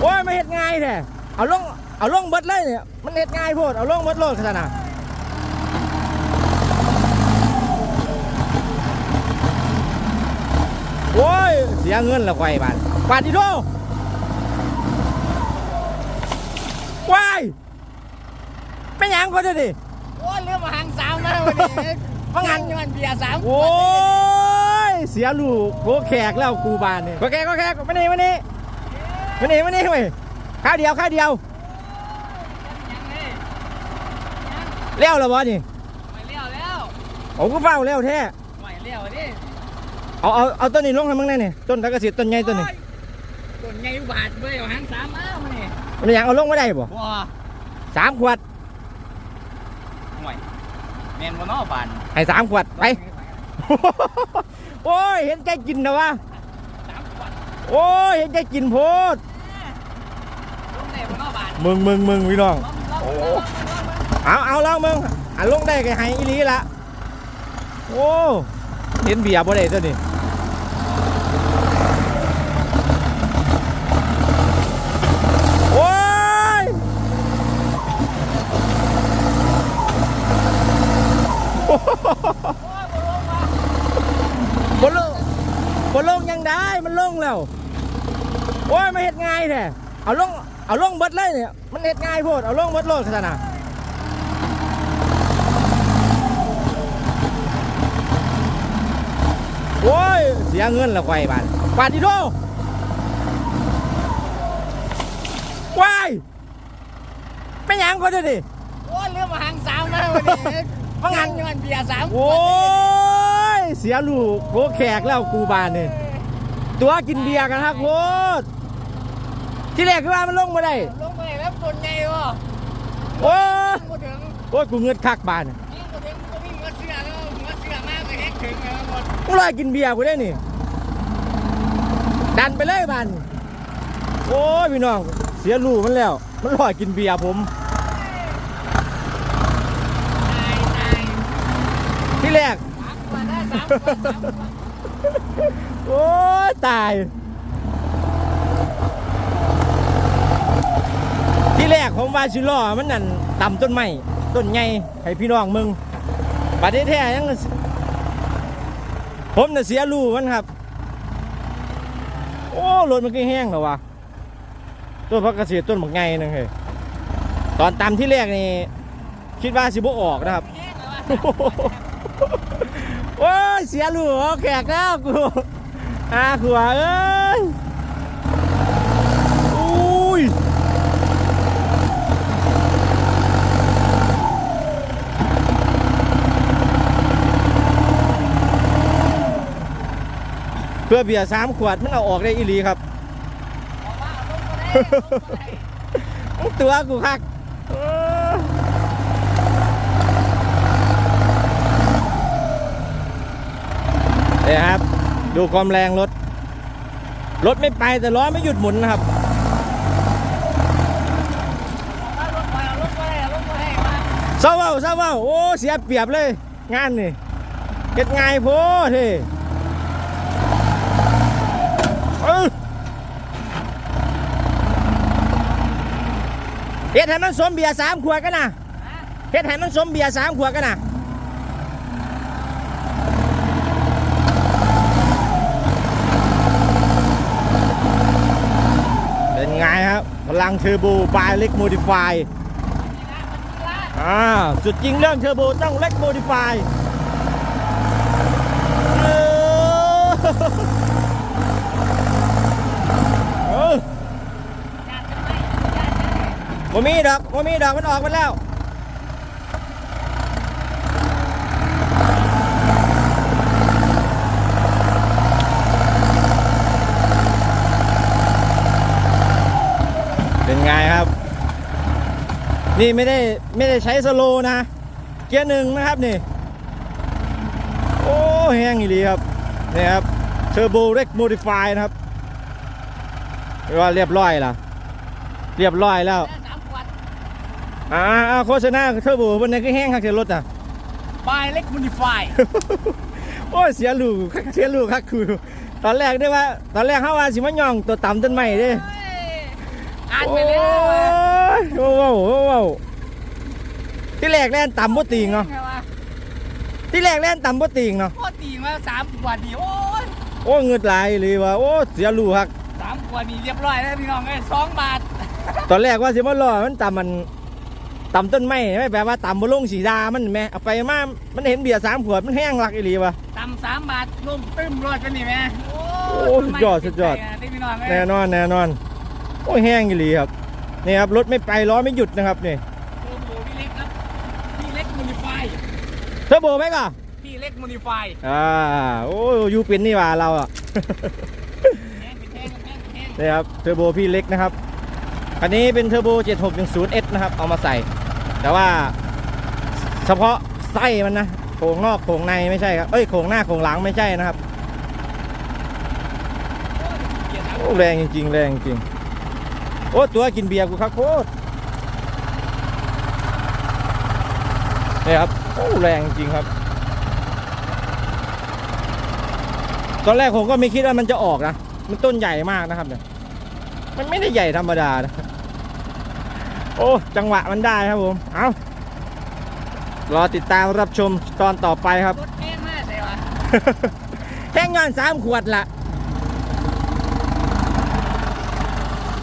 โอ้ยไม่เห็ดง่ายแท้เอาลงเอาลงเบิดเลยเนี่ยมันเห็ดง่ายโพดเอาลงเบิดโลดขนาดน่ะโอ้ยเสียเงินละไฟบานปาดอีโดว้ายเป็นหยังก็จะดิโอ้ยเรื่องมาหางสาวนะวันนี้พังหันย้อนเบียร์สามโอ้ย เสียลูกโกแขกแล้วกูบานนี่ก็แขกก็แขกมานี่มานี่มานี่มานี่เว้ยข้าวเดียวข้าวเดียวเลี้ยวแล้วบ่นี่ไม่เลี้ยวแล้วผมก็เฝ้าเลี้ยวแท้ไม่เลี้ยวดิเอาเอาเอาต้นนี้ลงให้มึงแน่นี่ต้นตะกะสิต้นใหญ่ต้นนี้ต้นใหญ่อุบาทเว้ยเอาหางสามอ้าวมาเนี่ยมันยังเอาลงไม่ได้บ่ว้าสามขวดห่วยแมนบนนอบานให้สามขวดไป โอ้ย เห็นใจกินนะวะสามขวดโอ้ย เห็นใจกินโพดลงในบนนอบานมึงมึงมึงพี่น้องลองลองลองลองลองเอาเอาลองมึงอะลงได้ก็ให้อีหลีละโอ้เห็นเบียร์บ่ได้ตัวนี้โอ้ยบ่ลงบ่ลง ยังได้มันลงแล้ว โอ้ยไม่เห็ดง่ายแท้เอาลงเอาลงเบิดเลยเนี่ยมันเห็ดง่ายโพดเอาลงเบิดโลดขนาดน่ะโอ้ยเสียเงินละไฟบานปาดอีโดว้ายเป็นหยังก็จะดิโอ้ยเรื่องมาหางสาวนะวันนี้พังหันย้อนเบียร์สามโอ้ยเสียลูกโกแขกแล้วกูบานนี่ ตัวกินเบียร์กันฮักโวดที่แรกคือว่ามันลงมาได้ลงไปแล้วต้นใหญ่วะโอ้ยกูถึงโอ้ยกูเงินคักบานนี่กูถึงกูมีเงือเสือแล้วเงือเสือมากเลยแฮกถึงแล้วหมดกูลอยกินเบียร์กูได้นี่ดันไปเลยบานโอ้ยพี่น้องเสียลูกมันแล้ว มันลอยกินเบียร์ผมตายตายที่แรก โอ้ตาย ที่แรกผมว่าชิล่อมันนั่นต่ำต้นไม้ต้นใหญ่ให้พี่น้องมึงบัดแท้ยังผมน่ะเสียรูมันครับ โอ้รถมันก็แห้งแล้ววะต้นพักเกษตรต้นบักไงนึงเฮ้ยตอนตำที่แรกนี่คิดว่าสิบออกนะครับโอ้ยเสียหลูกแขกแล้วกู อาขัวเอ้ยอุ้ยเพื่อเบียร์สามขวดมันเอาออกได้อีหลีครับบอกว่าเอาลงก็ได้เอาลงก็ได้ตัวกูคักเออเนี่ยครับ ดูความแรงรถ รถไม่ไปแต่ล้อไม่หยุดหมุนนะครับเอาลงไปเอาลงไปเอาลงไปมาเศร้าเว้าเศร้าเว้าโอ้เสียเปรียบเลย งานนี่เก็ดง่ายโพดเฮ้เอ้ยเฮ็ดให้มันสมเบียร์สามขวดกันนะเฮ็ดให้มันสมเบียร์สามขวดกันนะเป็นไงครับ พ ลังเทอร์โบบายเล็กโมดิฟายอ่าสุดจริงเรื่องเทอร์โบต้องเล็กโมดิฟายโออเออบ่มีดอกบ่มีดอกมันออกมาแล้ว เป็นไงครับ นี่ไม่ได้ไม่ได้ใช้สโลว์นะ เกียร์หนึ่งนะครับนี่ โอ้แห้งอีหลีครับนี่ครับเทอร์โบเร็กโมดิฟายนะครับเรียกว่าเรียบร้อยแล้วเรียบร้อยแล้วได้สามขวดอ่าอ่าโฆษณาเทอร์โบวันนี้ก็แห้งครับเสียรถอะบายเล็กมูนิฟายโอ้ยเสียลูกเสียลูกครับคือตอนแรกได้ว่า ตอนแรกเขาว่าสิมาย่องตัวต่ำต้นไม้เด้อ่านโอ้ไปแล้วยโอ้โหโอ้โหที่แร กแล่นต่ำบ่ติงเนาะไงวะที่แรกแล่นต่ำบ่ติงเนาะโคตรตีมาสามขวดดีโอ้ยโอ้เงิดหลายเลยว่ะโอ้เสียรู้ฮักสามขวดนี่เรียบร้อยแล้วพี่น้องเอ้ยสองบาท ตอนแรกว่าสิมารอมันต่ำมันต่ำต้นไม้ไม่แปลว่าต่ำบ่ลงสีดามันแม่เอาไปมามันเห็นเบียร์สามขวดมันแห้งหลักอีหลีว่ะตำสามบาทลุ่มตึ้มรอดกันนี่แม่โอ้สุดยอดสุดยอดได้พี่น้องเอ้ยแน่นอนแน่นอนโอ้ยแห้งอีหลีครับนี่ครับรถไม่ไปล้อไม่หยุดนะครับนี่ โอ้โหพี่เล็กครับพี่เล็กมูนิฟาย เท อร์โบไหมก่ะพี่เล็กมูนิฟายอ่าโอ้ยอยูเป็นนี่หว่าเราอะแห้งเป็นแห้งเป็นแห้งเป็นแห้งนี่ครับเทอร์โบพี่เล็กนะครับคันนี้เป็นเทอร์โบ 7610S นะครับเอามาใส่ แต่ว่าเฉพาะไส้มันนะโครงนอกโครงในไม่ใช่ครับเอ้ยโครงหน้าโครงหลังไม่ใช่นะครับเกียรติครับโอ้แรงจริงๆแรงจริงโอ้ตัวกินเบียร์กูครับโคตรนี่ครับ โอ้แรงจริงครับ ตอนแรกผมก็ไม่คิดว่ามันจะออกนะ มันต้นใหญ่มากนะครับเนี่ย มันไม่ได้ใหญ่ธรรมดานะโอ้ จังหวะมันได้ครับผม เอารอติดตามรับชมตอนต่อไปครับ รถแห้งมากเลยวะแท่งงานสามขวดละ